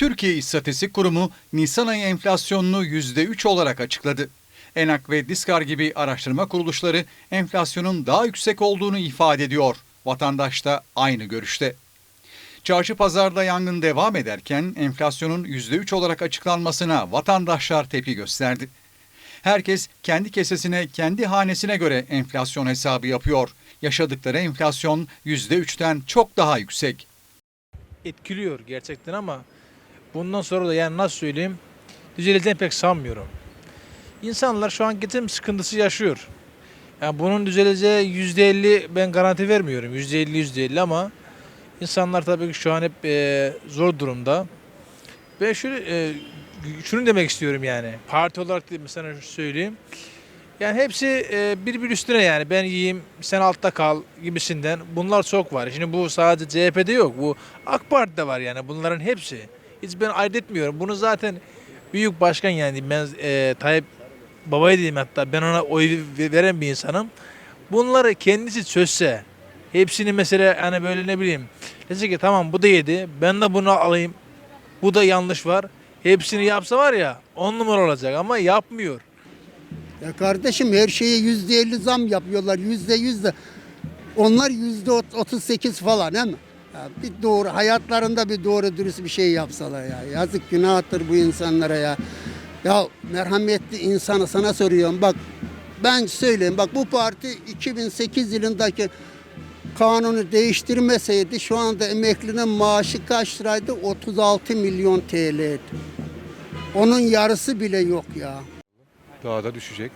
Türkiye İstatistik Kurumu Nisan ayı enflasyonunu %3 olarak açıkladı. ENAK ve Diskar gibi araştırma kuruluşları enflasyonun daha yüksek olduğunu ifade ediyor. Vatandaş da aynı görüşte. Çarşı pazarda yangın devam ederken enflasyonun %3 olarak açıklanmasına vatandaşlar tepki gösterdi. Herkes kendi kesesine, kendi hanesine göre enflasyon hesabı yapıyor. Yaşadıkları enflasyon %3'ten çok daha yüksek. etkiliyor gerçekten ama bundan sonra da yani nasıl söyleyeyim düzeleceğini pek sanmıyorum. İnsanlar şu an geçim sıkıntısı yaşıyor. Yani bunun düzeleceği yüzde elli ben garanti vermiyorum. Yüzde elli yüzde elli ama insanlar tabii ki şu an hep e, zor durumda. Ve şunu, e, şunu demek istiyorum yani. Parti olarak da mesela söyleyeyim. Yani hepsi e, birbir üstüne yani ben yiyeyim sen altta kal gibisinden bunlar çok var. Şimdi bu sadece CHP'de yok bu AK Parti'de var yani bunların hepsi. Hiç ben ayırt etmiyorum. Bunu zaten büyük başkan yani ben e, Tayyip Baba'yı diyeyim hatta ben ona oy ve- veren bir insanım. Bunları kendisi çözse hepsini mesela hani böyle ne bileyim dese ki tamam bu da yedi ben de bunu alayım bu da yanlış var. Hepsini yapsa var ya on numara olacak ama yapmıyor. Ya kardeşim her şeye yüzde elli zam yapıyorlar. Yüzde yüz de. Onlar yüzde ot- otuz sekiz falan değil mi? Ya bir doğru hayatlarında bir doğru dürüst bir şey yapsalar ya. Yazık günahtır bu insanlara ya. Ya merhametli insanı sana soruyorum. Bak ben söyleyeyim bak bu parti 2008 yılındaki kanunu değiştirmeseydi şu anda emeklinin maaşı kaç liraydı? 36 milyon TL'ydi. Onun yarısı bile yok ya. Daha da düşecek.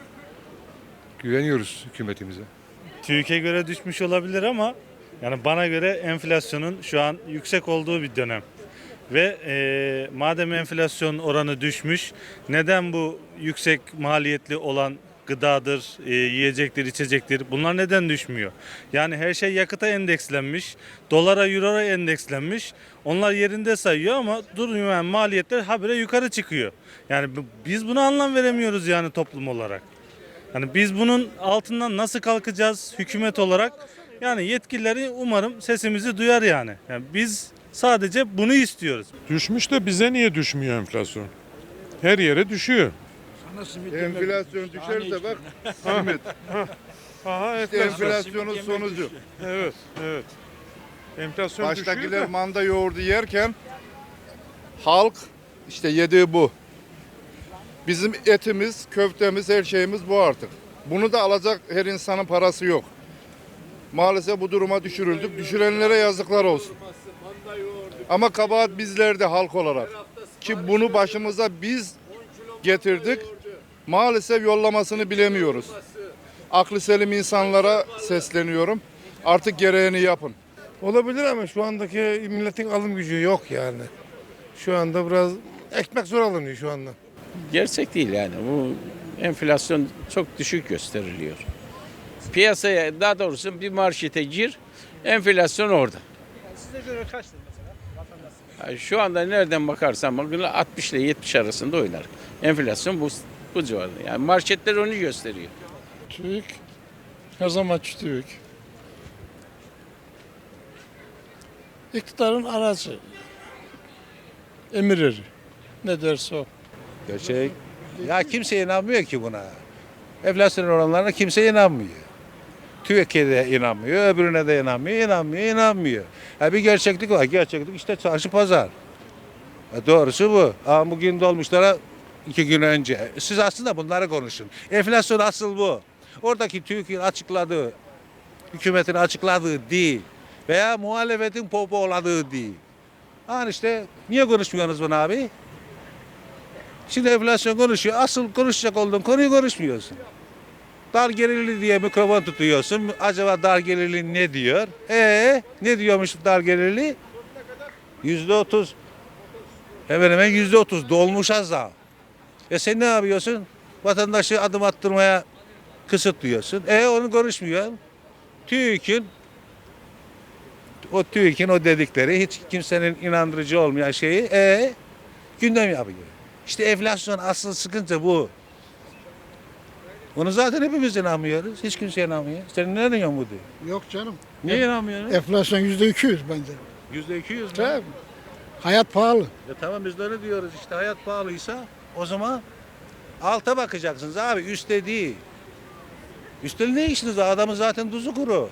Güveniyoruz hükümetimize. TÜİK'e göre düşmüş olabilir ama yani bana göre enflasyonun şu an yüksek olduğu bir dönem. Ve eee, madem enflasyon oranı düşmüş, neden bu yüksek maliyetli olan gıdadır, eee, yiyecektir, içecektir bunlar neden düşmüyor? Yani her şey yakıta endekslenmiş, dolara, euroya endekslenmiş. Onlar yerinde sayıyor ama durmayan maliyetler habire yukarı çıkıyor. Yani biz buna anlam veremiyoruz yani toplum olarak. Yani biz bunun altından nasıl kalkacağız hükümet olarak? Yani yetkilileri umarım sesimizi duyar yani. yani biz sadece bunu istiyoruz. Düşmüş de bize niye düşmüyor enflasyon? Her yere düşüyor. Enflasyon düşerse bak Ahmet Aha işte enflasyonun sonucu. Evet, evet. Enflasyon Baştakiler düşüyor da manda yoğurdu yerken halk işte yediği bu. Bizim etimiz, köftemiz, her şeyimiz bu artık. Bunu da alacak her insanın parası yok. Maalesef bu duruma düşürüldük. Düşürenlere yazıklar olsun. Ama kabahat bizlerde halk olarak. Ki bunu başımıza biz getirdik. Maalesef yollamasını bilemiyoruz. Aklı selim insanlara sesleniyorum. Artık gereğini yapın. Olabilir ama şu andaki milletin alım gücü yok yani. Şu anda biraz ekmek zor alınıyor şu anda. Gerçek değil yani. Bu enflasyon çok düşük gösteriliyor. Piyasaya daha doğrusu bir markete gir, enflasyon orada. Size göre kaçtır mesela vatandaş? Yani şu anda nereden bakarsan bakın 60 ile 70 arasında oynar. Enflasyon bu bu civarda. Yani marketler onu gösteriyor. TÜİK her zaman TÜİK. İktidarın aracı. Emirleri. Ne derse o. Gerçek. Ya kimse inanmıyor ki buna. Enflasyon oranlarına kimse inanmıyor. TÜİK'e de inanmıyor, öbürüne de inanmıyor, inanmıyor, inanmıyor. Ya bir gerçeklik var. Gerçeklik işte çarşı pazar. Ya doğrusu bu. Ama bugün dolmuşlara iki gün önce. Siz aslında bunları konuşun. Enflasyon asıl bu. Oradaki TÜİK'in açıkladığı, hükümetin açıkladığı değil. Veya muhalefetin popoladığı değil. Yani işte niye konuşmuyorsunuz bunu abi? Şimdi enflasyon konuşuyor. Asıl konuşacak olduğun konuyu konuşmuyorsun. Dar gelirli diye mikrofon tutuyorsun. Acaba dar gelirli ne diyor? Ee, ne diyormuş dar gelirli? Yüzde otuz. Hemen hemen yüzde otuz dolmuşa zam. E sen ne yapıyorsun? Vatandaşı adım attırmaya kısıtlıyorsun. E onu konuşmuyorsun. TÜİK'in o TÜİK'in o dedikleri hiç kimsenin inandırıcı olmayan şeyi e gündem yapıyor. İşte enflasyon asıl sıkıntı bu. Onu zaten hepimiz inanmıyoruz. Hiç kimse inanmıyor. Sen ne diyorsun bu diye? Yok canım. Niye inanmıyorsun? Enflasyon yüzde iki yüz bence. Yüzde iki yüz mü? Tabii. Hayat pahalı. Ya tamam biz de öyle diyoruz işte hayat pahalıysa o zaman alta bakacaksınız abi üstte değil. Üstte ne işiniz var? Adamın zaten tuzu kuru.